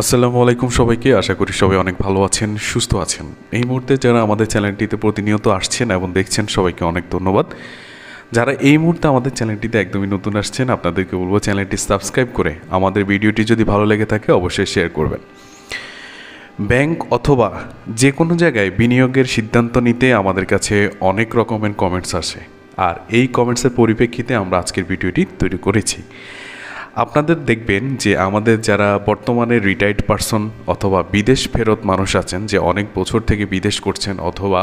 আসসালামু আলাইকুম সবাইকে। আশা করি সবাই অনেক ভালো আছেন, সুস্থ আছেন। এই মুহূর্তে যারা আমাদের চ্যানেলটিতে প্রতিনিয়ত আসছেন এবং দেখছেন, সবাইকে অনেক ধন্যবাদ। যারা এই মুহূর্তে আমাদের চ্যানেলটিতে একদমই নতুন আসছেন, আপনাদেরকে বলব চ্যানেলটি সাবস্ক্রাইব করে আমাদের ভিডিওটি যদি ভালো লেগে থাকে, অবশ্যই শেয়ার করবেন। ব্যাংক অথবা যে কোনো জায়গায় বিনিয়োগের সিদ্ধান্ত নিতে আমাদের কাছে অনেক রকমের কমেন্টস আসে। আর এই কমেন্টসের পরিপ্রেক্ষিতে আমরা আজকের ভিডিওটি তৈরি করেছি। আপনাদের দেখবেন যে আমাদের যারা বর্তমানে রিটায়ার্ড পারসন অথবা বিদেশ ফেরত মানুষ আছেন, যে অনেক বছর থেকে বিদেশ করছেন অথবা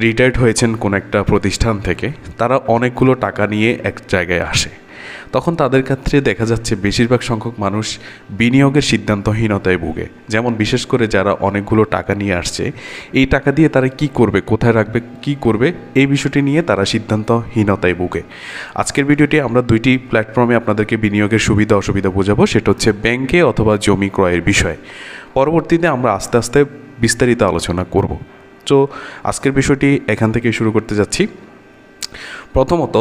রিটায়ার্ড হয়েছেন কোনো একটা প্রতিষ্ঠান থেকে, তারা অনেকগুলো টাকা নিয়ে এক জায়গায় আসে। তখন তাদের ক্ষেত্রে দেখা যাচ্ছে বেশিরভাগ সংখ্যক মানুষ বিনিয়োগের সিদ্ধান্তহীনতায় ভুগে। যেমন বিশেষ করে যারা অনেকগুলো টাকা নিয়ে আসছে, এই টাকা দিয়ে তারা কি করবে, কোথায় রাখবে, কি করবে, এই বিষয়টি নিয়ে তারা সিদ্ধান্তহীনতায় ভুগে। আজকের ভিডিওটি আমরা দুইটি প্ল্যাটফর্মে আপনাদেরকে বিনিয়োগের সুবিধা, অসুবিধা বোঝাবো। সেটা হচ্ছে ব্যাংকে অথবা জমি ক্রয়ের বিষয়ে। পরবর্তীতে আমরা আস্তে আস্তে বিস্তারিত আলোচনা করব। তো আজকের বিষয়টি এখান থেকে শুরু করতে যাচ্ছি। প্রথমত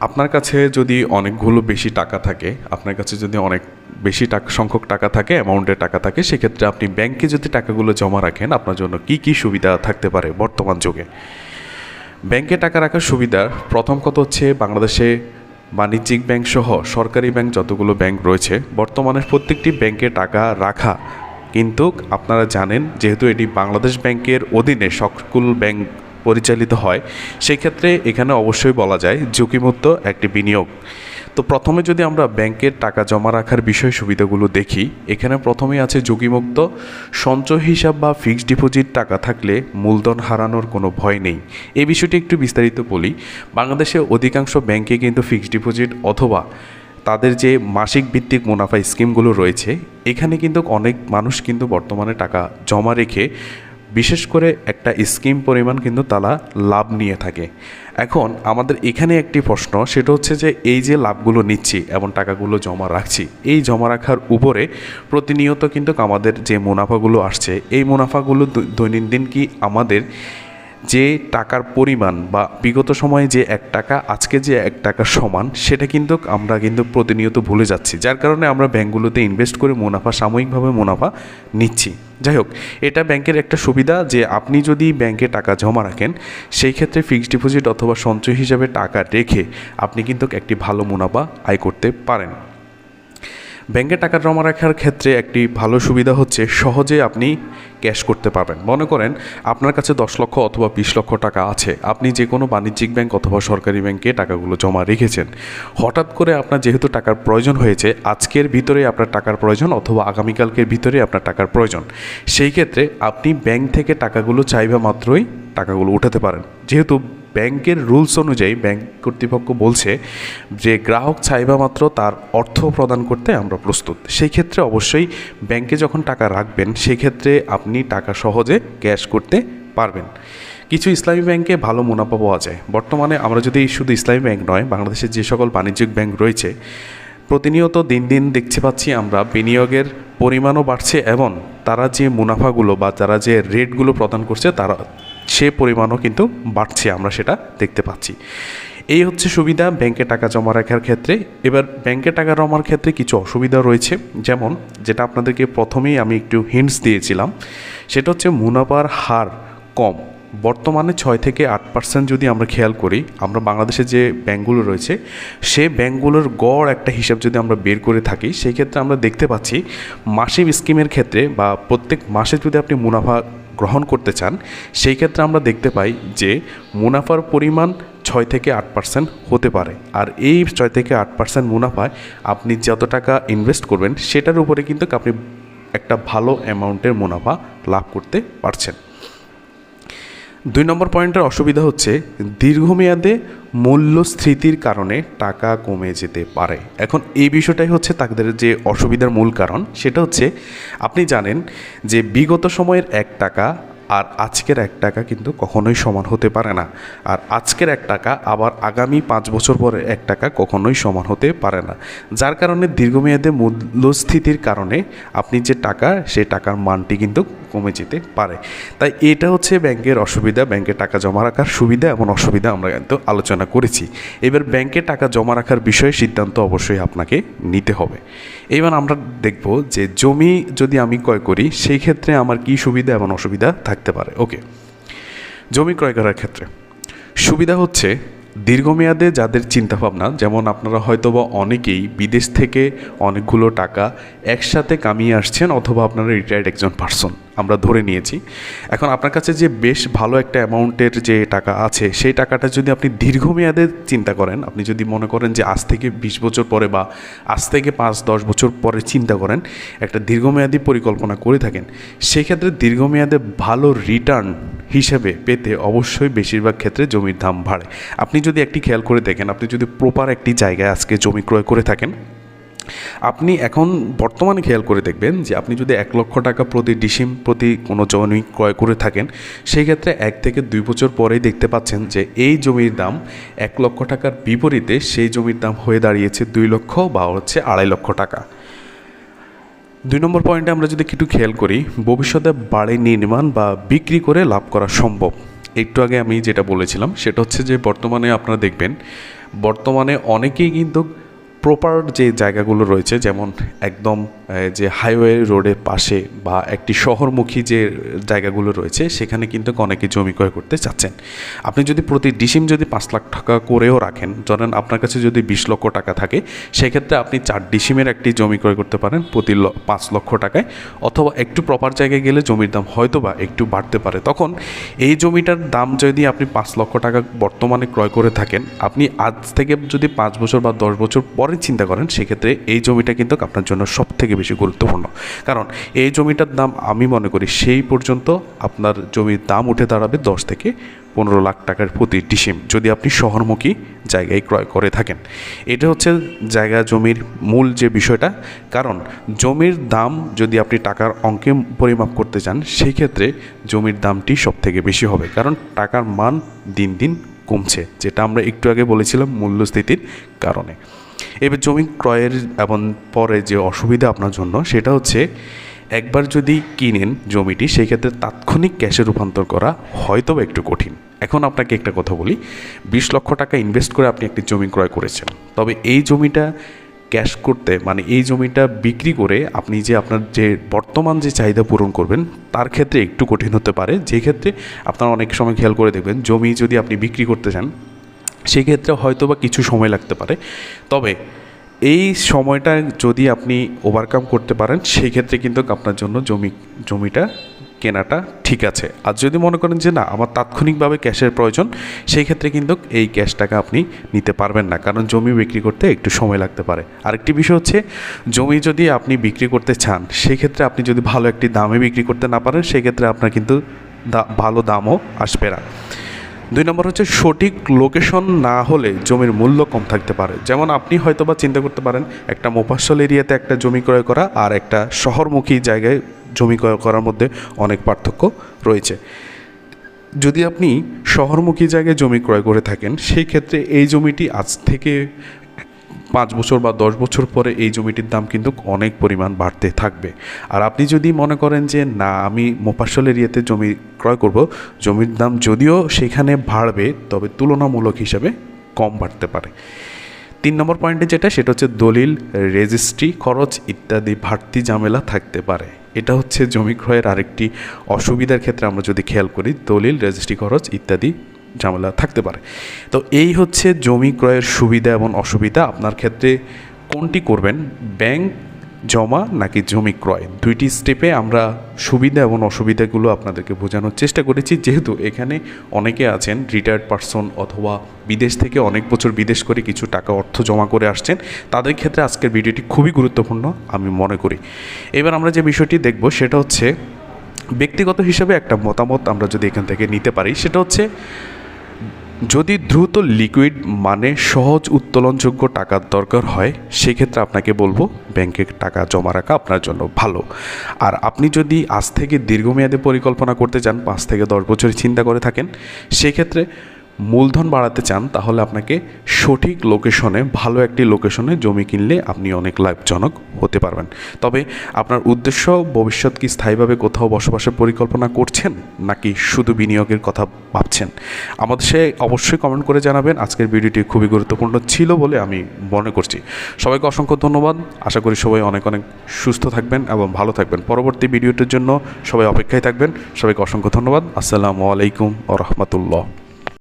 আপনার কাছে যদি অনেকগুলো বেশি টাকা থাকে, আপনার কাছে যদি অনেক বেশি টাকা, সংখ্যক টাকা থাকে, অ্যামাউন্টের টাকা থাকে, সেক্ষেত্রে আপনি ব্যাংকে যদি টাকাগুলো জমা রাখেন, আপনার জন্য কি কি সুবিধা থাকতে পারে বর্তমান যুগে? ব্যাংকে টাকা রাখার সুবিধা, প্রথম কথা হচ্ছে বাংলাদেশে বাণিজ্যিক ব্যাংক সহ সরকারি ব্যাংক যতগুলো ব্যাংক রয়েছে, বর্তমানে প্রত্যেকটি ব্যাংকে টাকা রাখা কিন্তু আপনারা জানেন, যেহেতু এটি বাংলাদেশ ব্যাংকের অধীনে সকল ব্যাংক পরিচালিত হয়, সেই ক্ষেত্রে এখানে অবশ্যই বলা যায় ঝুঁকিমুক্ত একটি বিনিয়োগ। তো প্রথমে যদি আমরা ব্যাংকের টাকা জমা রাখার বিষয় সুবিধাগুলো দেখি, এখানে প্রথমেই আছে ঝুঁকিমুক্ত, সঞ্চয় হিসাব বা ফিক্সড ডিপোজিট টাকা থাকলে মূলধন হারানোর কোনো ভয় নেই। এই বিষয়টি একটু বিস্তারিত বলি। বাংলাদেশে অধিকাংশ ব্যাংকে কিন্তু ফিক্সড ডিপোজিট অথবা তাদের যে মাসিক ভিত্তিক মুনাফা স্কিমগুলো রয়েছে, এখানে কিন্তু অনেক মানুষ কিন্তু বর্তমানে টাকা জমা রেখে বিশেষ করে একটা স্কিম পরিমাণ কিন্তু তারা লাভ নিয়ে থাকে। এখন আমাদের এখানে একটি প্রশ্ন, সেটা হচ্ছে যে এই যে লাভগুলো নিচ্ছি এবং টাকাগুলো জমা রাখছি, এই জমা রাখার উপরে প্রতিনিয়ত কিন্তু আমাদের যে মুনাফাগুলো আসছে, এই মুনাফাগুলো দৈনন্দিন কি আমাদের যে টাকার পরিমাণ বা বিগত সময়ে যে এক টাকা, আজকে যে এক টাকা সমান, সেটা কিন্তু আমরা কিন্তু প্রতিনিয়ত ভুলে যাচ্ছি। যার কারণে আমরা ব্যাঙ্কগুলোতে ইনভেস্ট করে মুনাফা, সাময়িকভাবে মুনাফা নিচ্ছি। যাই হোক এটা ব্যাংকের একটা সুবিধা যে আপনি যদি ব্যাংকে টাকা জমা রাখেন, সেই ক্ষেত্রে ফিক্সড ডিপোজিট অথবা সঞ্চয় হিসাবে টাকা রেখে আপনি কিন্তু একটি ভালো মুনাফা আয় করতে পারেন। ব্যাংকে টাকা জমা রাখার ক্ষেত্রে একটি ভালো সুবিধা হচ্ছে সহজে আপনি ক্যাশ করতে পারবেন। মনে করেন আপনার কাছে দশ লক্ষ অথবা বিশ লক্ষ টাকা আছে। আপনি যে কোনো বাণিজ্যিক ব্যাংক অথবা সরকারি ব্যাংকে টাকাগুলো জমা রেখেছেন। হঠাৎ করে আপনার যেহেতু টাকার প্রয়োজন হয়েছে, আজকের ভিতরে আপনার টাকার প্রয়োজন অথবা আগামীকালকের ভিতরে আপনার টাকার প্রয়োজন। সেই ক্ষেত্রে আপনি ব্যাংক থেকে টাকাগুলো চাইবা মাত্রই টাকাগুলো উঠাতে পারেন। যেহেতু ব্যাংকের রুলস অনুযায়ী ব্যাংক কর্তৃপক্ষ বলছে যে গ্রাহক চাইবা মাত্র তার অর্থ প্রদান করতে আমরা প্রস্তুত। সেই ক্ষেত্রে অবশ্যই ব্যাংকে যখন টাকা রাখবেন, সেই ক্ষেত্রে আপনি টাকা সহজে ক্যাশ করতে পারবেন। কিছু ইসলামী ব্যাংকে ভালো মুনাফা পাওয়া যায়। বর্তমানে আমরা যদি শুধু ইসলামী ব্যাংক নয়, বাংলাদেশের যে সকল বাণিজ্যিক ব্যাংক রয়েছে, প্রতিনিয়ত দিন দিন দেখতে পাচ্ছি আমরা বিনিয়োগের পরিমাণও বাড়ছে এবং তারা যে মুনাফাগুলো বা তারা যে রেটগুলো প্রদান করছে, তারা সে পরিমাণও কিন্তু বাড়ছে, আমরা সেটা দেখতে পাচ্ছি। এই হচ্ছে সুবিধা ব্যাংকে টাকা জমা রাখার ক্ষেত্রে। এবার ব্যাংকে টাকা জমার ক্ষেত্রে কিছু অসুবিধা রয়েছে। যেমন, যেটা আপনাদেরকে প্রথমেই আমি একটু হিন্টস দিয়েছিলাম, সেটা হচ্ছে মুনাফার হার কম। বর্তমানে ছয় থেকে আট পার্সেন্ট যদি আমরা খেয়াল করি, আমরা বাংলাদেশে যে ব্যাঙ্কগুলো রয়েছে, সে ব্যাঙ্কগুলোর গড় একটা হিসাব যদি আমরা বের করে থাকি, সেই ক্ষেত্রে আমরা দেখতে পাচ্ছি মাসিক স্কিমের ক্ষেত্রে বা প্রত্যেক মাসে যদি আপনি মুনাফা গ্রহণ করতে চান, সেই ক্ষেত্রে আমরা দেখতে পাই যে মুনাফার পরিমাণ ছয় থেকে আট পার্সেন্ট হতে পারে। আর এই ছয় থেকে আট পার্সেন্ট মুনাফায় আপনি যত টাকা ইনভেস্ট করবেন, সেটার উপরে কিন্তু আপনি একটা ভালো অ্যামাউন্টের মুনাফা লাভ করতে পারছেন। দুই নম্বর পয়েন্টের অসুবিধা হচ্ছে দীর্ঘমেয়াদে মূল্যস্ফীতির কারণে টাকা কমে যেতে পারে। এখন এই বিষয়টাই হচ্ছে তাদের যে অসুবিধার মূল কারণ, সেটা হচ্ছে আপনি জানেন যে বিগত সময়ের এক টাকা আর আজকের এক টাকা কিন্তু কখনোই সমান হতে পারে না। আর আজকের এক টাকা আবার আগামী পাঁচ বছর পরে এক টাকা কখনোই সমান হতে পারে না। যার কারণে দীর্ঘমেয়াদে মূল্যস্থিতির কারণে আপনি যে টাকা সেই টাকার মানটি কিন্তু কমে যেতে পারে। তাই এটা হচ্ছে ব্যাংকের অসুবিধা, ব্যাংকে টাকা জমা রাখার সুবিধা এবং অসুবিধা আমরা কিন্তু আলোচনা করেছি। এবার ব্যাংকে টাকা জমা রাখার বিষয়ে সিদ্ধান্ত অবশ্যই আপনাকে নিতে হবে। এবার আমরা দেখব যে জমি যদি আমি ক্রয় করি, সেই ক্ষেত্রে আমার কী সুবিধা এবং অসুবিধা থাকতে পারে? ওকে। জমি ক্রয় করার ক্ষেত্রে সুবিধা হচ্ছে দীর্ঘমেয়াদে যাদের চিন্তাভাবনা, যেমন আপনারা হয়তোবা অনেকেই বিদেশ থেকে অনেকগুলো টাকা একসাথে কামিয়ে আসছেন অথবা আপনারা রিটায়ার্ড একজন পার্সন আমরা ধরে নিয়েছি। এখন আপনার কাছে যে বেশ ভালো একটা অ্যামাউন্টের যে টাকা আছে, সেই টাকাটা যদি আপনি দীর্ঘমেয়াদে চিন্তা করেন, আপনি যদি মনে করেন যে আজ থেকে বিশ বছর পরে বা আজ থেকে পাঁচ, দশ বছর পরে চিন্তা করেন, একটা দীর্ঘমেয়াদী পরিকল্পনা করে থাকেন, সেক্ষেত্রে দীর্ঘমেয়াদে ভালো রিটার্ন হিসেবে পেতে অবশ্যই বেশিরভাগ ক্ষেত্রে জমির দাম বাড়ে। আপনি যদি একটি খেয়াল করে দেখেন, আপনি যদি প্রপার একটি জায়গায় আজকে জমি ক্রয় করে থাকেন, আপনি এখন বর্তমানে খেয়াল করে দেখবেন যে আপনি যদি এক লক্ষ টাকা প্রতি ডিসিম প্রতি কোনো জমি ক্রয় করে থাকেন, সেই ক্ষেত্রে এক থেকে দুই বছর পরেই দেখতে পাচ্ছেন যে এই জমির দাম এক লক্ষ টাকার বিপরীতে সেই জমির দাম হয়ে দাঁড়িয়েছে দুই লক্ষ বা হচ্ছে আড়াই লক্ষ টাকা। দুই নম্বর পয়েন্টে আমরা যদি একটু খেয়াল করি, ভবিষ্যতে বাড়ি নির্মাণ বা বিক্রি করে লাভ করা সম্ভব। একটু আগে আমি যেটা বলেছিলাম, সেটা হচ্ছে যে বর্তমানে আপনারা দেখবেন, বর্তমানে অনেকেই কিন্তু প্রপার যে জায়গাগুলো রয়েছে, যেমন একদম যে হাইওয়ে রোডের পাশে বা একটি শহরমুখী যে জায়গাগুলো রয়েছে, সেখানে কিন্তু অনেকে জমি ক্রয় করতে চাচ্ছেন। আপনি যদি প্রতি ডিসিম যদি পাঁচ লাখ টাকা করেও রাখেন, ধরেন আপনার কাছে যদি বিশ লক্ষ টাকা থাকে, সেক্ষেত্রে আপনি চার ডিসিমের একটি জমি ক্রয় করতে পারেন প্রতি পাঁচ লক্ষ টাকায়, অথবা একটু প্রপার জায়গায় গেলে জমির দাম হয়তো বা একটু বাড়তে পারে। তখন এই জমিটার দাম যদি আপনি পাঁচ লক্ষ টাকা বর্তমানে ক্রয় করে থাকেন, আপনি আজ থেকে যদি পাঁচ বছর বা দশ বছর পরে চিন্তা করেন, সেক্ষেত্রে এই জমিটা কিন্তু আপনার জন্য সব থেকে বেশি গুরুত্বপূর্ণ। কারণ এই জমিটার দাম আমি মনে করি সেই পর্যন্ত আপনার জমির দাম উঠে দাঁড়াবে দশ থেকে পনেরো লাখ টাকার প্রতি ডিসিম, যদি আপনি শহরমুখী জায়গায় ক্রয় করে থাকেন। এটা হচ্ছে জায়গা জমির মূল যে বিষয়টা। কারণ জমির দাম যদি আপনি টাকার অঙ্কে পরিমাপ করতে চান সেই ক্ষেত্রে জমির দামটি সব থেকে বেশি হবে। কারণ টাকার মান দিন দিন কমছে, যেটা আমরা একটু আগে বলেছিলাম মূল্যস্থিতির কারণে। এবার জমি ক্রয়ের এবং পরে যে অসুবিধা আপনার জন্য, সেটা হচ্ছে একবার যদি কিনেন জমিটি সেই ক্ষেত্রে তাৎক্ষণিক ক্যাশে রূপান্তর করা হয়তো একটু কঠিন। এখন আপনাকে একটা কথা বলি, বিশ লক্ষ টাকা ইনভেস্ট করে আপনি একটি জমি ক্রয় করেছেন। তবে এই জমিটা ক্যাশ করতে মানে এই জমিটা বিক্রি করে আপনি যে আপনার যে বর্তমান যে চাহিদা পূরণ করবেন, তার ক্ষেত্রে একটু কঠিন হতে পারে। যে ক্ষেত্রে আপনারা অনেক সময় খেয়াল করে দেখবেন, জমি যদি আপনি বিক্রি করতে চান সেই ক্ষেত্রে হয়তো বা কিছু সময় লাগতে পারে। তবে এই সময়টা যদি আপনি ওভারকাম করতে পারেন সেই ক্ষেত্রে কিন্তু আপনার জন্য জমি, জমিটা কেনাটা ঠিক আছে। আর যদি মনে করেন যে না, আমার তাৎক্ষণিকভাবে ক্যাশের প্রয়োজন সেই ক্ষেত্রে কিন্তু এই ক্যাশ টাকা আপনি নিতে পারবেন না। কারণ জমি বিক্রি করতে একটু সময় লাগতে পারে। আরেকটি বিষয় হচ্ছে, জমি যদি আপনি বিক্রি করতে চান সেই ক্ষেত্রে আপনি যদি ভালো একটি দামে বিক্রি করতে না পারেন সেই ক্ষেত্রে আপনার কিন্তু ভালো দামও আসবে না। দুই নম্বর হচ্ছে সঠিক লোকেশন না হলে জমির মূল্য কম থাকতে পারে। যেমন আপনি হয়তো বা চিন্তা করতে পারেন, একটা মোপাসল এরিয়াতে একটা জমি ক্রয় করা আর একটা শহরমুখী জায়গায় জমি ক্রয় করার মধ্যে অনেক পার্থক্য রয়েছে। যদি আপনি শহরমুখী জায়গায় জমি ক্রয় করে থাকেন, সেই ক্ষেত্রে এই জমিটি আজ থেকে পাঁচ বছর বা দশ বছর পরে এই জমিটির দাম কিন্তু অনেক পরিমাণ বাড়তে থাকবে। আর আপনি যদি মনে করেন যে, না, আমি মোপাসল এরিয়াতে জমি ক্রয় করব, জমির দাম যদিও সেখানে বাড়বে, তবে তুলনামূলক হিসাবে কম বাড়তে পারে। তিন নম্বর পয়েন্টে যেটা, সেটা হচ্ছে দলিল, রেজিস্ট্রি, খরচ ইত্যাদি বাড়তি ঝামেলা থাকতে পারে। এটা হচ্ছে জমি ক্রয়ের আরেকটি অসুবিধার ক্ষেত্রে আমরা যদি খেয়াল করি, দলিল, রেজিস্ট্রি, খরচ ইত্যাদি ঝামেলা থাকতে পারে। তো এই হচ্ছে জমি ক্রয়ের সুবিধা এবং অসুবিধা। আপনার ক্ষেত্রে কোনটি করবেন? ব্যাংক জমা নাকি জমি ক্রয়? দুইটি স্টেপে আমরা সুবিধা এবং অসুবিধাগুলো আপনাদেরকে বোঝানোর চেষ্টা করেছি। যেহেতু এখানে অনেকে আছেন রিটায়ার্ড পার্সন অথবা বিদেশ থেকে অনেক বছর বিদেশ করে কিছু টাকা, অর্থ জমা করে আসছেন, তাদের ক্ষেত্রে আজকের ভিডিওটি খুবই গুরুত্বপূর্ণ, আমি মনে করি। এবার আমরা যে বিষয়টি দেখব, সেটা হচ্ছে ব্যক্তিগত হিসেবে একটা মতামত আমরা যদি এখান থেকে নিতে পারি, সেটা হচ্ছে যদি দ্রুত লিকুইড মানে সহজ উত্তোলনযোগ্য টাকার দরকার হয়, সেক্ষেত্রে আপনাকে বলব ব্যাংকে টাকা জমা রাখা আপনার জন্য ভালো। আর আপনি যদি আজ থেকে দীর্ঘমেয়াদে পরিকল্পনা করতে চান, পাঁচ থেকে দশ বছরের চিন্তা করে থাকেন, সেক্ষেত্রে মূলধন বাড়াতে চান, তাহলে আপনাকে সঠিক লোকেশনে, ভালো একটি লোকেশনে জমি কিনলে আপনি অনেক লাভজনক হতে পারবেন। তবে আপনার উদ্দেশ্য ভবিষ্যৎ কি স্থায়ীভাবে কোথাও বসবাসের পরিকল্পনা করছেন, নাকি শুধু বিনিয়োগের কথা ভাবছেন? আমাদের সে অবশ্যই কমেন্ট করে জানাবেন। আজকের ভিডিওটি খুবই গুরুত্বপূর্ণ ছিল বলে আমি মনে করছি। সবাইকে অসংখ্য ধন্যবাদ। আশা করি সবাই অনেক অনেক সুস্থ থাকবেন এবং ভালো থাকবেন। পরবর্তী ভিডিওটির জন্য সবাই অপেক্ষায় থাকবেন। সবাইকে অসংখ্য ধন্যবাদ। আসসালামু আলাইকুম ও রহমতুল্লাহ।